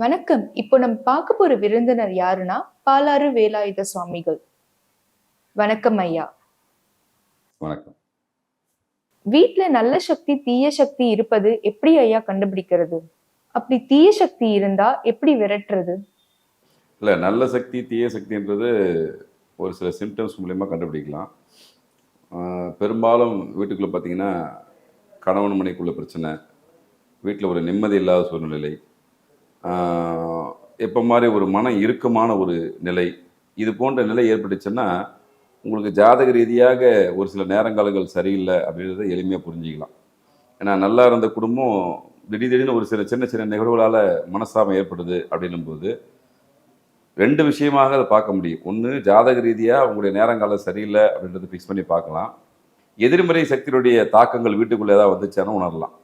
வணக்கம். இப்போ நம்ம பார்க்க போற விருந்தினர் யாருன்னா பாலாறு வேலாயுத சுவாமிகள். வணக்கம் ஐயா. வணக்கம். வீட்ல நல்ல சக்தி தீய சக்தி இருப்பது எப்படி ஐயா கண்டுபிடிக்கிறது? அப்படி தீய சக்தி இருந்தா எப்படி விரட்டுறது? இல்லை நல்ல சக்தி தீய சக்தின்றது ஒரு சில சிம்டம்ஸ் மூலயமா கண்டுபிடிக்கலாம். பெரும்பாலும் வீட்டுக்குள்ளே பார்த்தீங்கன்னா கணவன் மனைக்குள்ள பிரச்சனை வீட்டில் ஒரு நிம்மதி இல்லாத சூழ்நிலை எப்போ மாதிரி ஒரு மன இறுக்கமான ஒரு நிலை இது போன்ற நிலை ஏற்பட்டுச்சுன்னா உங்களுக்கு ஜாதக ரீதியாக ஒரு சில நேரங்காலங்கள் சரியில்லை அப்படின்றத எளிமையாக புரிஞ்சிக்கலாம். ஏன்னா நல்லா இருந்த குடும்பம் திடீர் திடீர்னு ஒரு சில சின்ன சின்ன நிகழ்வுகளால் மனஸ்தாபம் ஏற்படுது அப்படின்னும் போது ரெண்டு விஷயமாக அதை பார்க்க முடியும். ஒன்று ஜாதக ரீதியாக உங்களுடைய நேரங்காலம் சரியில்லை அப்படின்றத ஃபிக்ஸ் பண்ணி பார்க்கலாம். எதிர்மறை சக்தியுடைய தாக்கங்கள் வீட்டுக்குள்ளே ஏதாவது வந்துச்சானு உணரலாம்.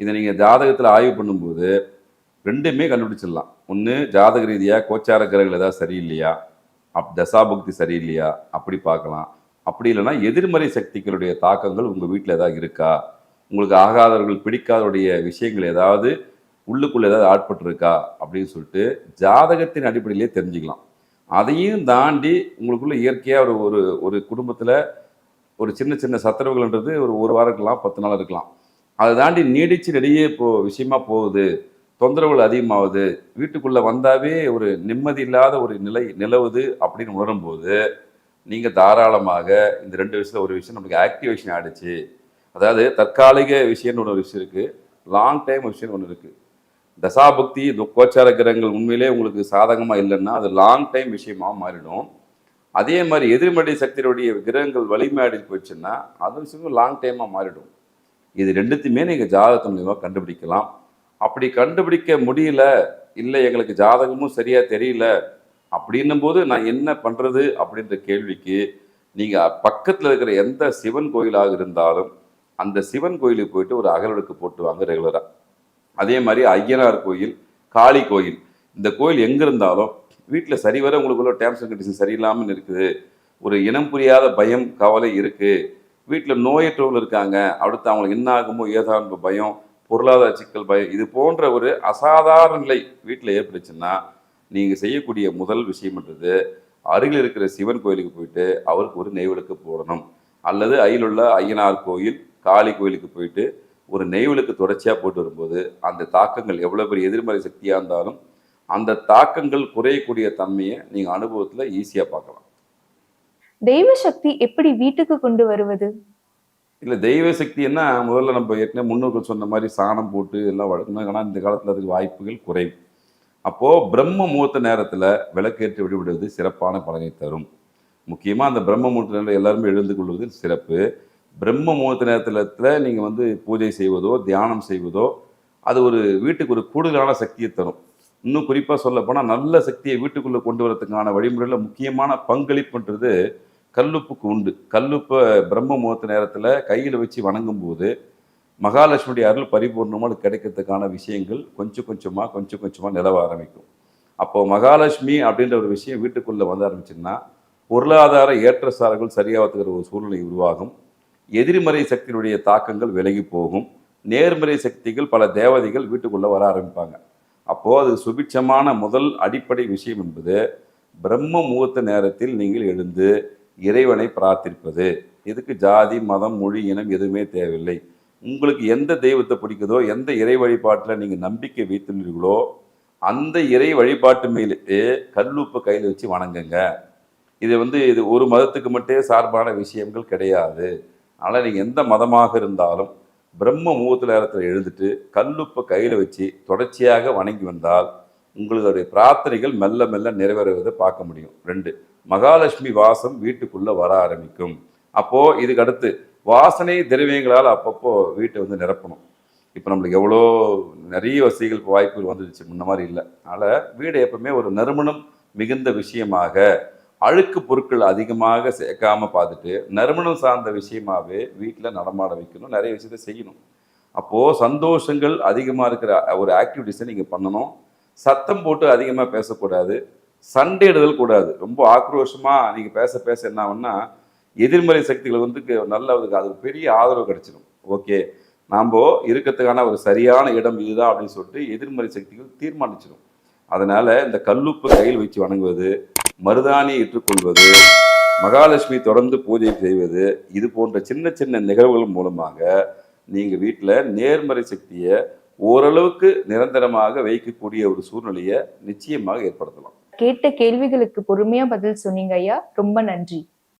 இதை நீங்கள் ஜாதகத்தில் ஆய்வு பண்ணும்போது ரெண்டுமே கண்டுபிடிச்சிடலாம். ஒன்று ஜாதக ரீதியாக கோச்சார கிரகங்கள் ஏதாவது சரியில்லையா? அப் தசாபக்தி சரியில்லையா? அப்படி பார்க்கலாம். அப்படி இல்லைன்னா எதிர்மறை சக்திகளுடைய தாக்கங்கள் உங்கள் வீட்டில் ஏதாவது இருக்கா? உங்களுக்கு ஆகாதவர்கள் பிடிக்காதவருடைய விஷயங்கள் ஏதாவது உள்ளுக்குள்ளே ஏதாவது ஆட்பட்டிருக்கா? அப்படின்னு சொல்லிட்டு ஜாதகத்தின் அடிப்படையிலே தெரிஞ்சுக்கலாம். அதையும் தாண்டி உங்களுக்குள்ள இயற்கையாக ஒரு ஒரு ஒரு குடும்பத்தில் ஒரு சின்ன சின்ன சத்துறவுகள்ன்றது ஒரு ஒரு வாரம் இருக்கலாம் பத்து நாள் இருக்கலாம். அதை தாண்டி நீடிச்சு நிறைய இப்போ விஷயமா போகுது. தொந்தரவுகள் அதிகமாகுது. வீட்டுக்குள்ளே வந்தாவே ஒரு நிம்மதி இல்லாத ஒரு நிலை நிலவுது அப்படின்னு உணரும்போது நீங்கள் தாராளமாக இந்த ரெண்டு விஷயத்தில் ஒரு விஷயம் நமக்கு ஆக்டிவேஷன் ஆகிடுச்சு அதாவது தற்காலிக விஷயம்னு ஒரு விஷயம் இருக்குது லாங் டைம் விஷயம் ஒன்று இருக்குது தசாபக்தி து- கோச்சார கிரகங்கள் உண்மையிலே உங்களுக்கு சாதகமாக இல்லைன்னா அது லாங் டைம் விஷயமாக மாறிடும். அதே மாதிரி எதிர்மறை சக்தியுடைய கிரகங்கள் வலிமையாடி போச்சுன்னா அது விஷயம் லாங் டைமாக மாறிடும். இது ரெண்டுத்தையுமே நீங்கள் ஜாதகம் மூலியமாக கண்டுபிடிக்கலாம். அப்படி கண்டுபிடிக்க முடியல இல்லை எங்களுக்கு ஜாதகமும் சரியாக தெரியல அப்படின்னும் போது நான் என்ன பண்ணுறது அப்படின்ற கேள்விக்கு நீங்கள் பக்கத்தில் இருக்கிற எந்த சிவன் கோயிலாக இருந்தாலும் அந்த சிவன் கோயிலுக்கு போயிட்டு ஒரு அகலடுக்கு போட்டு வாங்க ரெகுலராக அதே மாதிரி ஐயனார் கோயில் காளி கோயில் இந்த கோயில் எங்கே இருந்தாலும் வீட்டில் சரிவர உங்களுக்குள்ள டேர்ம்ஸ் அண்ட் கண்டிஷன் சரியில்லாமல் இருக்குது ஒரு இனம் புரியாத பயம் கவலை இருக்குது வீட்டில் நோயற்றவர்கள் இருக்காங்க அடுத்து அவங்களுக்கு என்ன ஆகுமோ ஏதாகும் பயம் பொருளாதார சிக்கல் பயம் இது போன்ற ஒரு அசாதாரண நிலை வீட்டில் ஏற்பட்டுச்சுன்னா நீங்கள் செய்யக்கூடிய முதல் விஷயம்ன்றது அருகில் இருக்கிற சிவன் கோயிலுக்கு போயிட்டு அவருக்கு ஒரு நெய்விளக்கு போடணும். அல்லது அயிலுள்ள ஐயனார் கோயில் காளி கோயிலுக்கு போயிட்டு ஒரு நெய்விளக்கு தொடர்ச்சியாக போட்டு வரும்போது அந்த தாக்கங்கள் எவ்வளோ பெரிய எதிர்மறை சக்தியாக இருந்தாலும் அந்த தாக்கங்கள் குறையக்கூடிய தன்மையை நீங்கள் அனுபவத்தில் ஈஸியாக பார்க்கலாம். தெய்வ சக்தி எப்படி வீட்டுக்கு கொண்டு வருவது? இல்லை தெய்வ சக்தின்னா முதல்ல நம்ம ஏற்கனவே முன்னோர்கள் சொன்ன மாதிரி சாணம் போட்டு எல்லாம் வளர்க்கணும் ஆனால் இந்த காலத்தில் அதுக்கு வாய்ப்புகள் குறைவு. அப்போது பிரம்ம முகூர்த்த நேரத்தில் விளக்கேற்றி விடுவிடுவது சிறப்பான பலனை தரும். முக்கியமாக அந்த பிரம்ம முகூர்த்த நேரத்தில் எல்லாருமே எழுந்து கொள்வது சிறப்பு. பிரம்ம முகூர்த்த நேரத்தில் நீங்கள் வந்து பூஜை செய்வதோ தியானம் செய்வதோ அது ஒரு வீட்டுக்கு ஒரு கூடுதலான சக்தியை தரும். இன்னும் குறிப்பாக சொல்லப்போனால் நல்ல சக்தியை வீட்டுக்குள்ளே கொண்டு வரதுக்கான வழிமுறையில் முக்கியமான பங்களிப்புன்றது கல்லுப்புக்கு உண்டு. கல்லுப்பை பிரம்ம முகூர்த்த நேரத்தில் கையில் வச்சு வணங்கும் போது மகாலட்சுமியுடைய அருள் பரிபூர்ணமாக கிடைக்கிறதுக்கான விஷயங்கள் கொஞ்சம் கொஞ்சமாக கொஞ்சம் கொஞ்சமாக நிலவ ஆரம்பிக்கும். அப்போது மகாலட்சுமி அப்படின்ற ஒரு விஷயம் வீட்டுக்குள்ளே வந்து ஆரம்பிச்சுன்னா பொருளாதார ஏற்றசாரங்கள் சரியாகத்துக்கிற ஒரு சூழ்நிலை உருவாகும். எதிர்மறை சக்தியினுடைய தாக்கங்கள் விலகி போகும். நேர்மறை சக்திகள் பல தேவதைகள் வீட்டுக்குள்ளே வர ஆரம்பிப்பாங்க. அப்போது அது சுபிட்சமான முதல் அடிப்படை விஷயம் என்பது பிரம்ம முகூர்த்த நேரத்தில் நீங்கள் எழுந்து இறைவனை பிரார்த்திப்பது. இதுக்கு ஜாதி மதம் மொழி இனம் எதுவுமே தேவையில்லை. உங்களுக்கு எந்த தெய்வத்தை பிடிக்குதோ எந்த இறை வழிபாட்டில் நீங்கள் நம்பிக்கை வைத்துள்ளீர்களோ அந்த இறை வழிபாட்டு மேலே கல்லுப்பு கையில் வச்சு வணங்குங்க. இது வந்து இது ஒரு மதத்துக்கு மட்டும் சார்பான விஷயங்கள் கிடையாது. ஆனால் நீங்கள் எந்த மதமாக இருந்தாலும் பிரம்ம முகூர்த்த நேரத்தில் எழுந்துட்டு கல்லுப்பை கையில் வச்சு தொடர்ச்சியாக வணங்கி வந்தால் உங்களுடைய பிரார்த்தனைகள் மெல்ல மெல்ல நிறைவேறுவதை பார்க்க முடியும். ரெண்டு மகாலட்சுமி வாசம் வீட்டுக்குள்ளே வர ஆரம்பிக்கும். அப்போது இதுக்கு அடுத்து வாசனை திரவியங்களால் அப்பப்போ வீட்டை வந்து நிரப்பணும். இப்போ நம்மளுக்கு எவ்வளோ நிறைய வசதிகள் இப்போ வாய்ப்புகள் வந்துடுச்சு. முன்ன மாதிரி இல்லை. அதனால் வீடு எப்பவுமே ஒரு நறுமணம் மிகுந்த விஷயமாக அழுக்கு பொருட்கள் அதிகமாக சேர்க்காமல் பார்த்துட்டு நறுமணம் சார்ந்த விஷயமாவே வீட்டில் நடமாட வைக்கணும். நிறைய விஷயத்தை செய்யணும். அப்போது சந்தோஷங்கள் அதிகமாக இருக்கிற ஒரு ஆக்டிவிட்டிஸை நீங்கள் பண்ணணும். சத்தம் போட்டு அதிகமாக பேசக்கூடாது. சண்டையிடுதல் கூடாது. ரொம்ப ஆக்ரோஷமாக நீங்கள் பேச பேச என்ன ஆகும்னா எதிர்மறை சக்திகள் வந்து நல்ல ஒரு அதுக்கு பெரிய ஆதரவு கிடைச்சிடும் ஓகே. நாம் இருக்கிறதுக்கான ஒரு சரியான இடம் இதுதான் அப்படின்னு சொல்லிட்டு எதிர்மறை சக்திகள் தீர்மானிச்சிடும் அதனால் இந்த கல்லுப்பு கையில் வச்சு வணங்குவது மருதாணி ஏற்றுக்கொள்வது மகாலட்சுமி தொடர்ந்து பூஜை செய்வது இது போன்ற சின்ன சின்ன நிகழ்வுகள் மூலமாக நீங்கள் வீட்டில் நேர்மறை சக்தியை ஓரளவுக்கு நிரந்தரமாக வைக்கக்கூடிய ஒரு சூழ்நிலையை நிச்சயமாக ஏற்படுத்தலாம். கேட்ட கேள்விகளுக்கு பொறுமையா பதில் சொன்னீங்க ஐயா. ரொம்ப நன்றி.